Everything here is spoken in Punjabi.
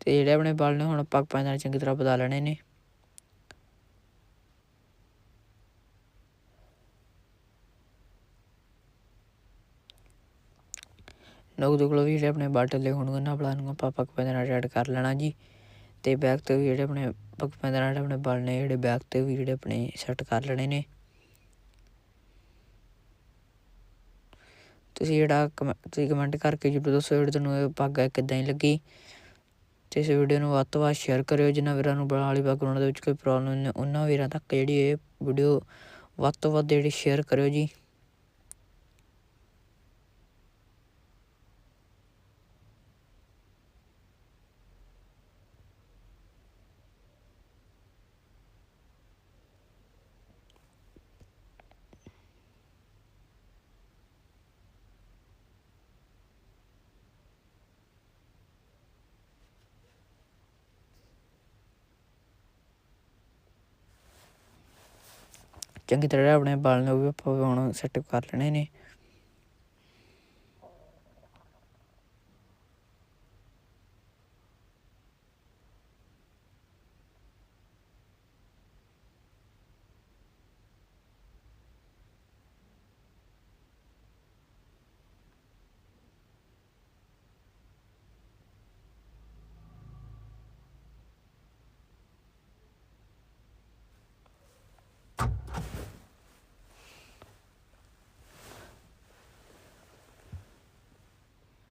ਤੇ ਜਿਹੜੇ ਆਪਣੇ ਬਲ ਨੇ, ਹੁਣ ਆਪਾਂ ਪੰਜ ਨਾਲ ਚੰਗੀ ਤਰ੍ਹਾਂ ਬਦਲ ਲੈਣੇ ਨੇ। ਲੋਕ ਦੇ ਕੋਲ ਵੀ ਜਿਹੜੇ ਆਪਣੇ ਵਾਲ ਟੱਲੇ ਹੋਣਗੇ, ਉਹਨਾਂ ਵਾਲਾਂ ਨੂੰ ਆਪਾਂ ਪੱਕ ਪੈਂਦੇ ਨਾਲ ਐਡ ਕਰ ਲੈਣਾ ਜੀ। ਤੇ ਬੈਕ ਤੇ ਵੀ ਜਿਹੜੇ ਆਪਣੇ ਪੱਕ ਪੈਂਦੇ ਨਾਲ ਆਪਣੇ ਬਲ ਨੇ, ਜਿਹੜੇ ਬੈਕ ਤੇ ਵੀ ਜਿਹੜੇ ਆਪਣੇ ਸੈੱਟ ਕਰ ਲੈਣੇ ਨੇ। ਤੁਸੀਂ ਜਿਹੜਾ ਤੁਸੀਂ ਕਮੈਂਟ ਕਰਕੇ ਜਰੂਰ ਦੱਸੋ, ਜਿਹੜੇ ਤੁਹਾਨੂੰ ਇਹ ਪੱਗ ਕਿੱਦਾਂ ਹੀ ਲੱਗੀ। ਤੇ ਇਸ ਵੀਡੀਓ ਨੂੰ ਵੱਧ ਤੋਂ ਵੱਧ ਸ਼ੇਅਰ ਕਰਿਓ ਜਿਨ੍ਹਾਂ ਵੀਰਾਂ ਨੂੰ ਬਣਾ ਵਾਲੀ ਪੱਗ ਦੇ ਵਿੱਚ ਕੋਈ ਪ੍ਰੋਬਲਮ ਨਹੀਂ, ਉਹਨਾਂ ਵੀਰਾਂ ਤੱਕ ਜਿਹੜੀ ਇਹ ਵੀਡੀਓ ਵੱਧ ਤੋਂ ਵੱਧ ਜਿਹੜੀ ਸ਼ੇਅਰ ਕਰਿਓ ਜੀ। ਚੰਗੀ ਤਰ੍ਹਾਂ ਆਪਣੇ ਵਾਲ ਨੂੰ ਵੀ ਆਪਾਂ ਹੁਣ ਸੈੱਟ ਕਰ ਲੈਣੇ ਨੇ।